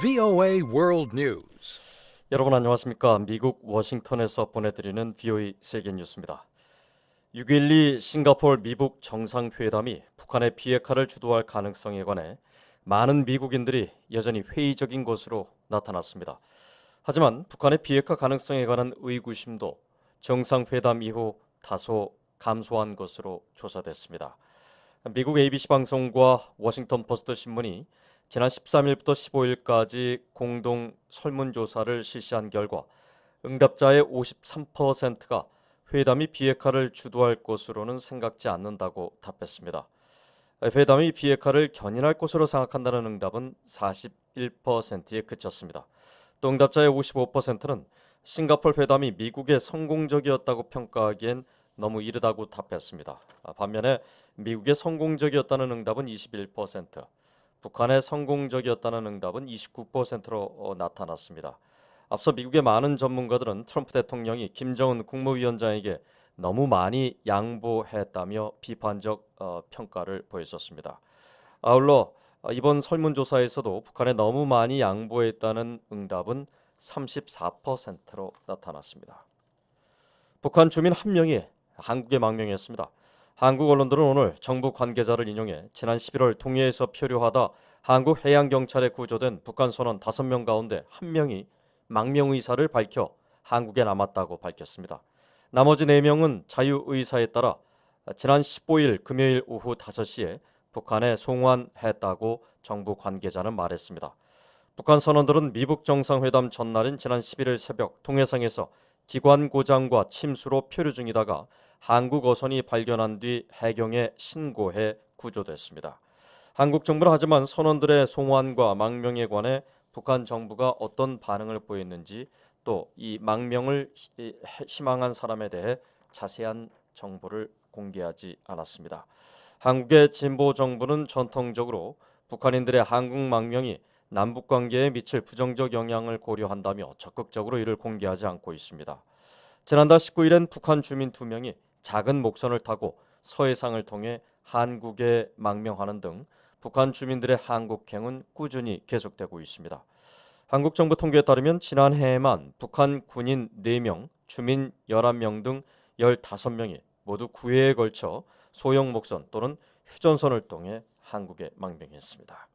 VOA World News. 여러분 안녕하십니까? 미국 워싱턴에서 보내드리는 VOA 세계 뉴스입니다. 6.12 싱가포르 미북 정상회담이 북한의 비핵화를 주도할 가능성에 관해 많은 미국인들이 여전히 회의적인 것으로 나타났습니다. 하지만 북한의 비핵화 가능성에 관한 의구심도 정상회담 이후 다소 감소한 것으로 조사됐습니다. 미국 ABC 방송과 워싱턴 포스트 신문이 지난 13일부터 15일까지 공동 설문조사를 실시한 결과 응답자의 53%가 회담이 비핵화를 주도할 것으로는 생각지 않는다고 답했습니다. 회담이 비핵화를 견인할 것으로 생각한다는 응답은 41%에 그쳤습니다. 또 응답자의 55%는 싱가폴 회담이 미국의 성공적이었다고 평가하기엔 너무 이르다고 답했습니다. 반면에 미국의 성공적이었다는 응답은 21%, 북한의 성공적이었다는 응답은 29%로 나타났습니다. 앞서 미국의 많은 전문가들은 트럼프 대통령이 김정은 국무위원장에게 너무 많이 양보했다며 비판적 어, 평가를 보였었습니다. 아울러 어, 이번 설문조사에서도 북한에 너무 많이 양보했다는 응답은 34%로 나타났습니다. 북한 주민 한 명이 한국에 망명했습니다. 한국 언론들은 오늘 정부 관계자를 인용해 지난 11월 통일에서 표류하다 한국 해양경찰에 구조된 북한 선원 5명 가운데 한 명이 망명 의사를 밝혀 한국에 남았다고 밝혔습니다. 나머지 4명은 자유 의사에 따라 지난 15일 금요일 오후 5시에 북한에 송환했다고 정부 관계자는 말했습니다. 북한 선원들은 미북 정상회담 전날인 지난 11일 새벽 통해상에서 기관 고장과 침수로 표류 중이다가 한국 어선이 발견한 뒤 해경에 신고해 구조됐습니다. 한국 정부는 하지만 선원들의 송환과 망명에 관해 북한 정부가 어떤 반응을 보였는지 또 이 망명을 희망한 사람에 대해 자세한 정보를 공개하지 않았습니다. 한국의 진보 정부는 전통적으로 북한인들의 한국 망명이 남북 관계에 미칠 부정적 영향을 고려한다며 적극적으로 이를 공개하지 않고 있습니다. 지난달 19일엔 북한 주민 두 명이 작은 목선을 타고 서해상을 통해 한국에 망명하는 등 북한 주민들의 한국행은 꾸준히 계속되고 있습니다. 한국 정부 통계에 따르면 지난해에만 북한 군인 4명, 주민 11명 등 15명이 모두 9회에 걸쳐 소형 목선 또는 휴전선을 통해 한국에 망명했습니다.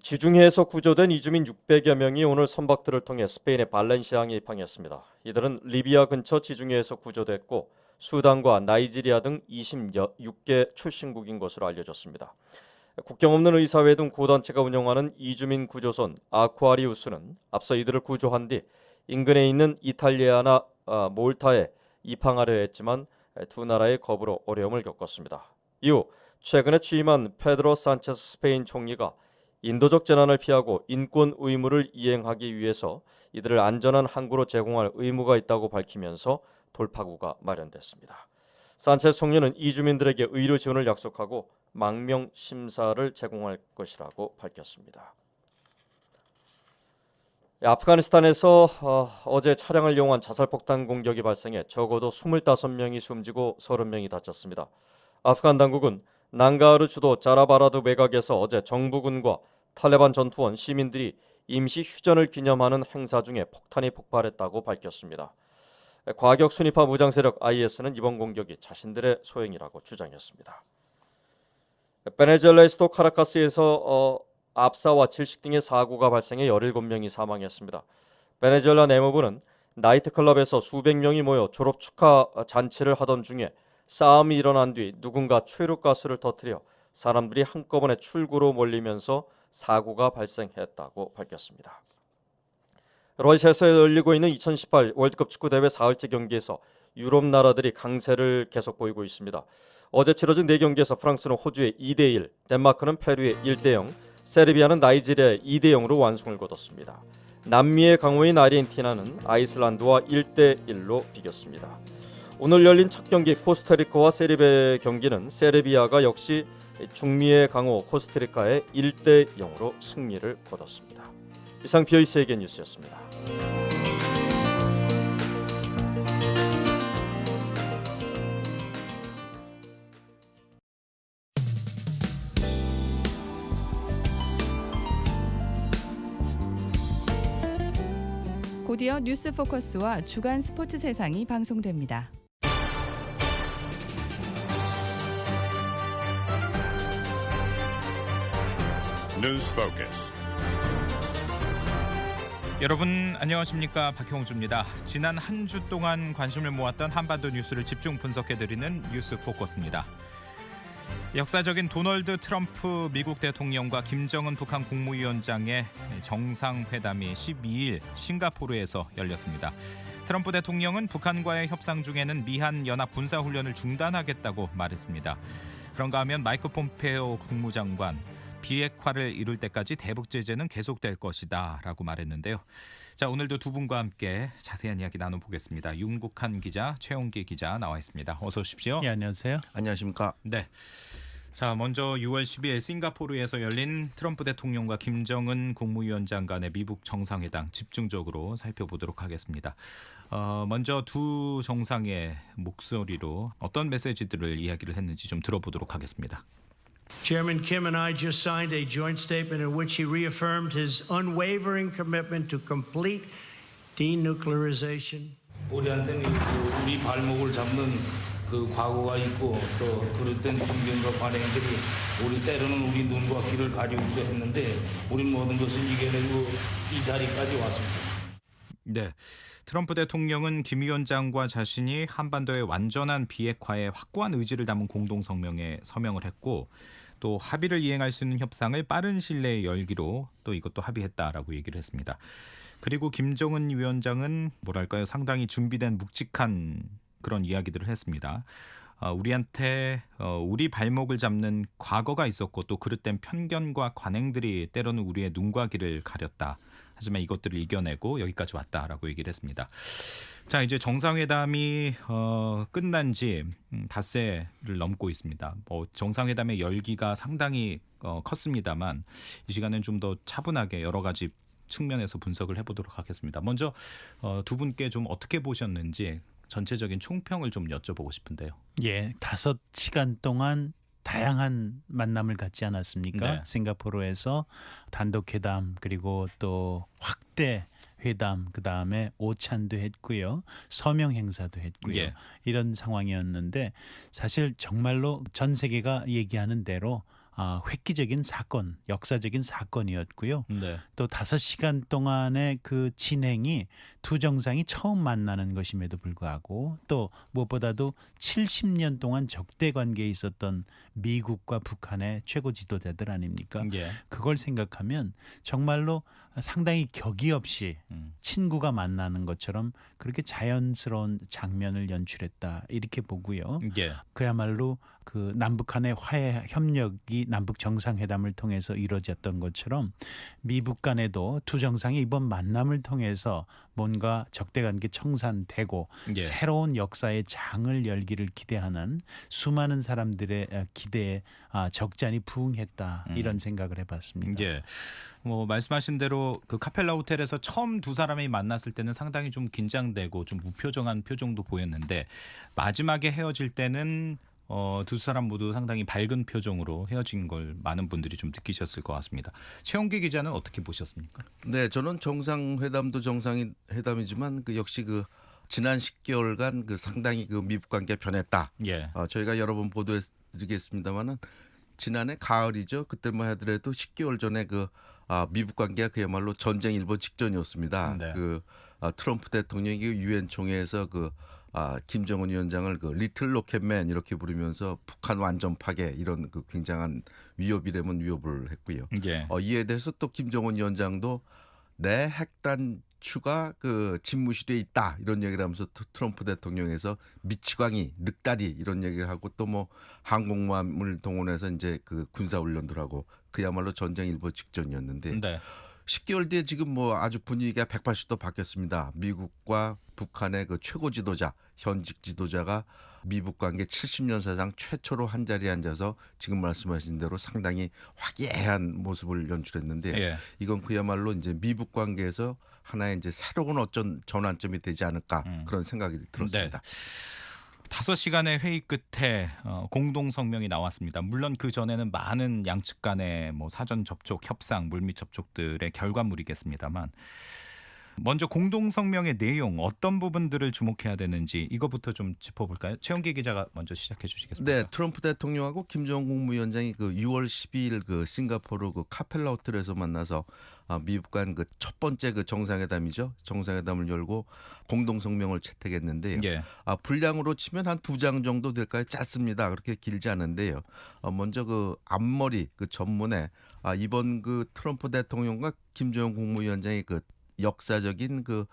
지중해에서 구조된 이주민 600여 명이 오늘 선박들을 통해 스페인의 발렌시아항에 입항했습니다. 이들은 리비아 근처 지중해에서 구조됐고 수단과 나이지리아 등 26개 출신국인 것으로 알려졌습니다. 국경 없는 의사회 등 구단체가 운영하는 이주민 구조선 아쿠아리우스는 앞서 이들을 구조한 뒤 인근에 있는 이탈리아나 아, 몰타에 입항하려 했지만 두 나라의 거부로 어려움을 겪었습니다. 이후 최근에 취임한 페드로 산체스 스페인 총리가 인도적 재난을 피하고 인권 의무를 이행하기 위해서 이들을 안전한 항구로 제공할 의무가 있다고 밝히면서 돌파구가 마련됐습니다. 산체스 총리는 이주민들에게 의료 지원을 약속하고 망명 심사를 제공할 것이라고 밝혔습니다. 아프가니스탄에서 어, 제 차량을 이용한 자살폭탄 공격이 발생해 적어도 25명이 숨지고 30명이 다쳤습니다. 아프간 당국은 난가르 주도 자라바라드 외곽에서 어제 정부군과 탈레반 전투원 시민들이 임시 휴전을 기념하는 행사 중에 폭탄이 폭발했다고 밝혔습니다. 과격 순위파 무장 세력 IS는 이번 공격이 자신들의 소행이라고 주장했습니다. 베네수엘라의 수도 카라카스에서 어, 압사와 질식 등의 사고가 발생해 17명이 사망했습니다. 베네수엘라 내무부는 나이트클럽에서 수백 명이 모여 졸업 축하 잔치를 하던 중에 싸움이 일어난 뒤 누군가 최루가스를 터뜨려 사람들이 한꺼번에 출구로 몰리면서 사고가 발생했다고 밝혔습니다. 러시아에서 열리고 있는 2018 월드컵 축구 대회 사흘째 경기에서 유럽 나라들이 강세를 계속 보이고 있습니다. 어제 치러진 네 경기에서 프랑스는 호주에 2대 1, 덴마크는 페루에 1대 0, 세르비아는 나이지리아에 2대 0으로 완승을 거뒀습니다. 남미의 강호인 아르헨티나는 아이슬란드와 1대 1로 비겼습니다. 오늘 열린 첫 경기 코스타리카와 세르비아 경기는 세르비아가 역시 중미의 강호 코스타리카의 1대 0으로 승리를 거뒀습니다. 이상 비어 세계 뉴스였습니다. 곧이어 뉴스 포커스와 주간 스포츠 세상이 방송됩니다. News Focus. 여러분 안녕하십니까 박형주입니다. 지난 한 주 동안 관심을 모았던 한반도 뉴스를 집중 분석해 드리는 뉴스 포커스입니다. 역사적인 도널드 트럼프 미국 대통령과 김정은 북한 국무위원장의 정상회담이 12일 싱가포르에서 열렸습니다. 트럼프 대통령은 북한과의 협상 중에는 미한 연합 군사 훈련을 중단하겠다고 말했습니다. 그런가 하면 마이크 폼페오 국무장관 비핵화를 이룰 때까지 대북 제재는 계속될 것이다라고 말했는데요. 자 오늘도 두 분과 함께 자세한 이야기 나눠보겠습니다. 윤국한 기자, 최홍기 기자 나와 있습니다. 어서 오십시오. 예, 안녕하세요. 안녕하십니까. 네. 자 먼저 6월 10일 싱가포르에서 열린 트럼프 대통령과 김정은 국무위원장 간의 미국 정상회담 집중적으로 살펴보도록 하겠습니다. 어, 먼저 두 정상의 목소리로 어떤 메시지들을 이야기를 했는지 좀 들어보도록 하겠습니다. Chairman Kim and I just signed a joint statement in which he reaffirmed his unwavering commitment to complete denuclearization. 우리한테는 그 우리 발목을 잡는 그 과거가 있고 또 그릇된 편견과 관행들이 우리 때로는 우리 눈과 귀를 가리우기도 했는데 우리 모든 것을 이겨내고 이 자리까지 왔습니다. 네. 트럼프 대통령은 김 위원장과 자신이 한반도의 완전한 비핵화에 확고한 의지를 담은 공동 성명에 서명을 했고 또 합의를 이행할 수 있는 협상을 빠른 시일 내에 열기로 또 이것도 합의했다라고 얘기를 했습니다. 그리고 김정은 위원장은 뭐랄까요 상당히 준비된 묵직한 그런 이야기들을 했습니다. 어, 우리한테 어, 우리 발목을 잡는 과거가 있었고 또 그릇된 편견과 관행들이 때로는 우리의 눈과 귀를 가렸다. 하지만 이것들을 이겨내고 여기까지 왔다라고 얘기를 했습니다. 자 이제 정상회담이 어, 끝난 지 음, 닷새를 넘고 있습니다. 뭐 정상회담의 열기가 상당히 어, 컸습니다만 이 시간은 좀 더 차분하게 여러 가지 측면에서 분석을 해보도록 하겠습니다. 먼저 어, 두 분께 좀 어떻게 보셨는지 전체적인 총평을 좀 여쭤보고 싶은데요. 예, 다섯 시간 동안 다양한 만남을 갖지 않았습니까? 네. 싱가포르에서 단독 회담 그리고 또 확대 회담 그 다음에 오찬도 했고요, 서명 행사도 했고요. 예. 이런 상황이었는데 사실 정말로 전 세계가 얘기하는 대로 아, 획기적인 사건, 역사적인 사건이었고요. 네. 또 다섯 시간 동안의 그 진행이 두 정상이 처음 만나는 것임에도 불구하고 또 무엇보다도 70년 동안 적대 관계에 있었던 미국과 북한의 최고 지도자들 아닙니까? 예. 그걸 생각하면 정말로 상당히 격이 없이 음. 친구가 만나는 것처럼 그렇게 자연스러운 장면을 연출했다 이렇게 보고요. 예. 그야말로 그 남북한의 화해 협력이 남북 정상회담을 통해서 이루어졌던 것처럼 미북 간에도 두 정상이 이번 만남을 통해서 뭔가 적대 관계 청산되고 예. 새로운 역사의 장을 열기를 기대하는 수많은 사람들의 어, 기대에 아, 적잖이 부응했다 음. 이런 생각을 해봤습니다. 예. 뭐 말씀하신 대로 그 카펠라 호텔에서 처음 두 사람이 만났을 때는 상당히 좀 긴장되고 좀 무표정한 표정도 보였는데 마지막에 헤어질 때는 어, 두 사람 모두 상당히 밝은 표정으로 헤어진 걸 많은 분들이 좀 느끼셨을 것 같습니다. 최홍기 기자는 어떻게 보셨습니까? 네, 저는 정상회담도 정상회담이지만 그 역시 그 지난 10개월간 그 상당히 그 미북 관계 변했다. 예. 어, 저희가 여러 번 보도해 드리겠습니다만은 지난해 가을이죠. 그때만 하더라도 10개월 전에 그 아, 미북 관계가 그야말로 전쟁 일보 직전이었습니다. 네. 그 아, 트럼프 대통령이 그 유엔 총회에서 그 아, 김정은 위원장을 그 리틀 로켓맨 이렇게 부르면서 북한 완전 파괴 이런 그 굉장한 위협이라면 위협을 했고요. 예. 어, 이에 대해서 또 김정은 위원장도 내 핵단 추가 그 집무실에 있다 이런 얘기를 하면서 트- 트럼프 대통령에서 미치광이 늑다리 이런 얘기를 하고 또 뭐 항공모함을 동원해서 이제 그 군사 훈련들 하고 그야말로 전쟁 일보 직전이었는데 네. 10개월 뒤에 지금 뭐 아주 분위기가 180도 바뀌었습니다. 미국과 북한의 그 최고 지도자, 현직 지도자가 미북 관계 70년 사상 최초로 한 자리에 앉아서 지금 말씀하신 대로 상당히 화기애애한 모습을 연출했는데 예. 이건 그야말로 이제 미북 관계에서 하나의 이제 새로운 어쩐 전환점이 되지 않을까 음. 그런 생각이 들었습니다. 다섯 시간의 회의 끝에 어, 공동 성명이 나왔습니다. 물론 그 전에는 많은 양측 간의 뭐 사전 접촉, 협상, 물밑 접촉들의 결과물이겠습니다만 먼저 공동 성명의 내용 어떤 부분들을 주목해야 되는지 이거부터 좀 짚어볼까요? 최영기 기자가 먼저 시작해 주시겠습니까? 네, 트럼프 대통령하고 김정은 국무위원장이 그 6월 12일 그 싱가포르 그 카펠라 호텔에서 만나서 아, 미국 간 그 첫 번째 그 정상회담이죠. 정상회담을 열고 공동 성명을 채택했는데요. 예. 아, 분량으로 치면 한 두 장 정도 될까요? 짧습니다. 그렇게 길지 않은데요. 어, 먼저 그 앞머리 그 전문에 아, 이번 그 트럼프 대통령과 김정은 국무위원장이 그 역사적인 그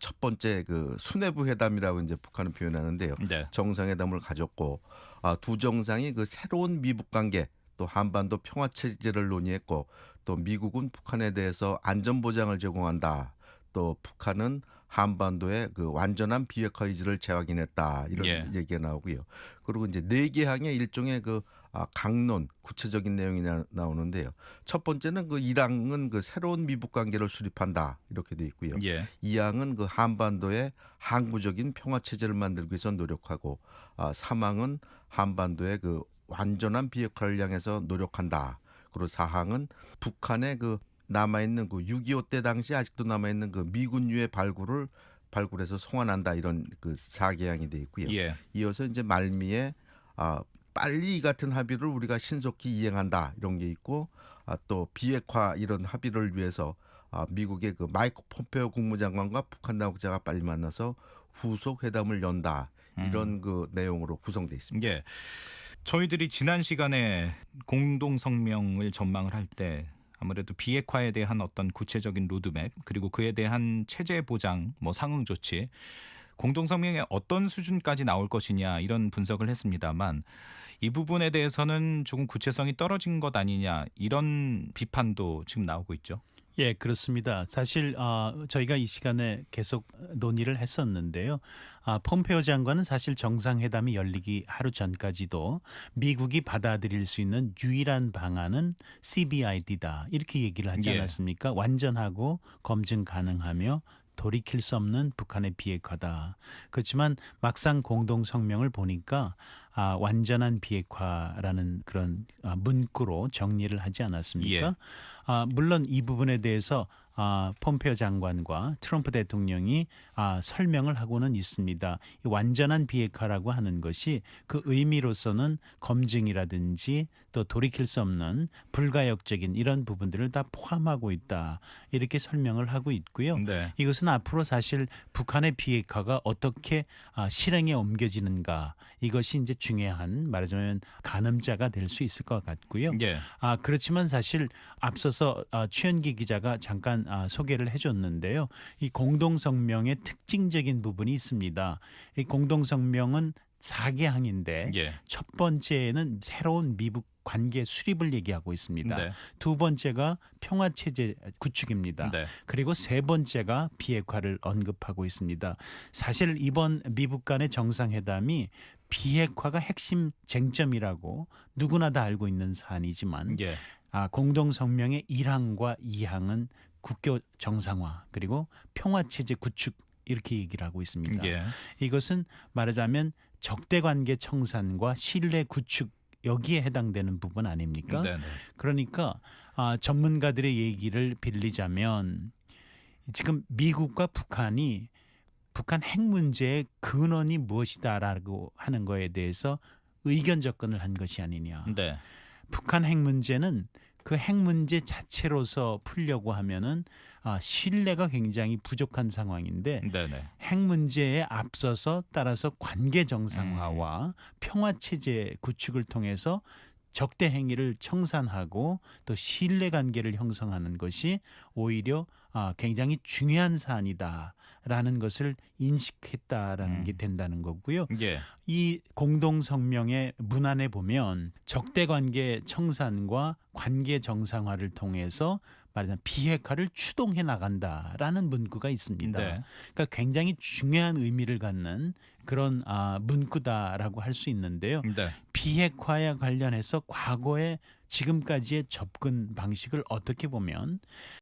첫 번째 그 수뇌부 회담이라고 이제 북한은 표현하는데요. 네. 정상회담을 가졌고 아, 두 정상이 그 새로운 미북 관계 또 한반도 평화 체제를 논의했고 또 미국은 북한에 대해서 안전 보장을 제공한다. 또 북한은 한반도의 그 완전한 비핵화 의지를 재확인했다 이런 예. 얘기가 나오고요. 그리고 이제 네 개 항의 일종의 그 아, 강론 구체적인 내용이 나, 나오는데요. 첫 번째는 그 1항은 그 새로운 미북 관계를 수립한다 이렇게 돼 있고요. 예. 이 항은 그 한반도의 항구적인 평화 체제를 만들기 위해서 노력하고 아, 3항은 한반도의 그 완전한 비핵화를 향해서 노력한다. 그리고 4항은 북한의 그 남아 있는 그 6.25 때 당시 아직도 남아 있는 그 미군유의 발굴을 발굴해서 송환한다 이런 그 4개항이 돼 있고요. 예. 이어서 이제 말미에 아 빨리 이 같은 합의를 우리가 신속히 이행한다 이런 게 있고 아, 또 비핵화 이런 합의를 위해서 아, 미국의 그 마이크 폼페오 국무장관과 북한 당국자가 빨리 만나서 후속 회담을 연다 이런 그 내용으로 구성돼 있습니다. 예. 저희들이 지난 시간에 공동 성명을 전망을 할 때 아무래도 비핵화에 대한 어떤 구체적인 로드맵 그리고 그에 대한 체제 보장, 뭐 상응 조치 공동 성명에 어떤 수준까지 나올 것이냐 이런 분석을 했습니다만 이 부분에 대해서는 조금 구체성이 떨어진 것 아니냐 이런 비판도 지금 나오고 있죠. 예, 그렇습니다. 사실 어, 저희가 이 시간에 계속 논의를 했었는데요. 아, 폼페오 장관은 사실 정상회담이 열리기 하루 전까지도 미국이 받아들일 수 있는 유일한 방안은 CBID다 이렇게 얘기를 하지 예. 않았습니까? 완전하고 검증 가능하며 돌이킬 수 없는 북한의 비핵화다. 그렇지만 막상 공동 성명을 보니까 아, 완전한 비핵화라는 그런 아, 문구로 정리를 하지 않았습니까? 예. 아, 물론 이 부분에 대해서 아, 폼페오 장관과 트럼프 대통령이 아, 설명을 하고는 있습니다. 이 완전한 비핵화라고 하는 것이 그 의미로서는 검증이라든지 또 돌이킬 수 없는 불가역적인 이런 부분들을 다 포함하고 있다. 이렇게 설명을 하고 있고요. 네. 이것은 앞으로 사실 북한의 비핵화가 어떻게 아, 실행에 옮겨지는가 이것이 이제 중요한 말하자면 가늠자가 될 수 있을 것 같고요. 예. 아 그렇지만 사실 앞서서 아, 최현기 기자가 잠깐 아, 소개를 해줬는데요. 이 공동 성명의 특징적인 부분이 있습니다. 이 공동 성명은 4개 항인데 예. 첫 번째는 새로운 미북 관계 수립을 얘기하고 있습니다. 네. 두 번째가 평화 체제 구축입니다. 네. 그리고 세 번째가 비핵화를 언급하고 있습니다. 사실 이번 미북 간의 정상회담이 비핵화가 핵심 쟁점이라고 누구나 다 알고 있는 사안이지만 예. 아, 공동 성명의 1항과 2항은 국교 정상화 그리고 평화 체제 구축 이렇게 얘기를 하고 있습니다. 예. 이것은 말하자면 적대 관계 청산과 신뢰 구축 여기에 해당되는 부분 아닙니까? 네. 네. 그러니까 아, 전문가들의 얘기를 빌리자면 지금 미국과 북한이 북한 핵 문제의 근원이 무엇이다라고 하는 거에 대해서 의견 접근을 한 것이 아니냐. 네. 북한 핵 문제는 그 핵 문제 자체로서 풀려고 하면은 아, 신뢰가 굉장히 부족한 상황인데 네. 네. 핵 문제에 앞서서 따라서 관계 정상화와 평화 체제 구축을 통해서 적대 행위를 청산하고 또 신뢰 관계를 형성하는 것이 오히려 아, 굉장히 중요한 사안이다라는 것을 인식했다라는 음. 게 된다는 거고요. 예. 이 공동 성명의 문안에 보면 적대 관계 청산과 관계 정상화를 통해서 말하자면 비핵화를 추동해 나간다라는 문구가 있습니다. 네. 그러니까 굉장히 중요한 의미를 갖는 그런 아, 문구다라고 할 수 있는데요. 네. 비핵화에 관련해서 과거에 지금까지의 접근 방식을 어떻게 보면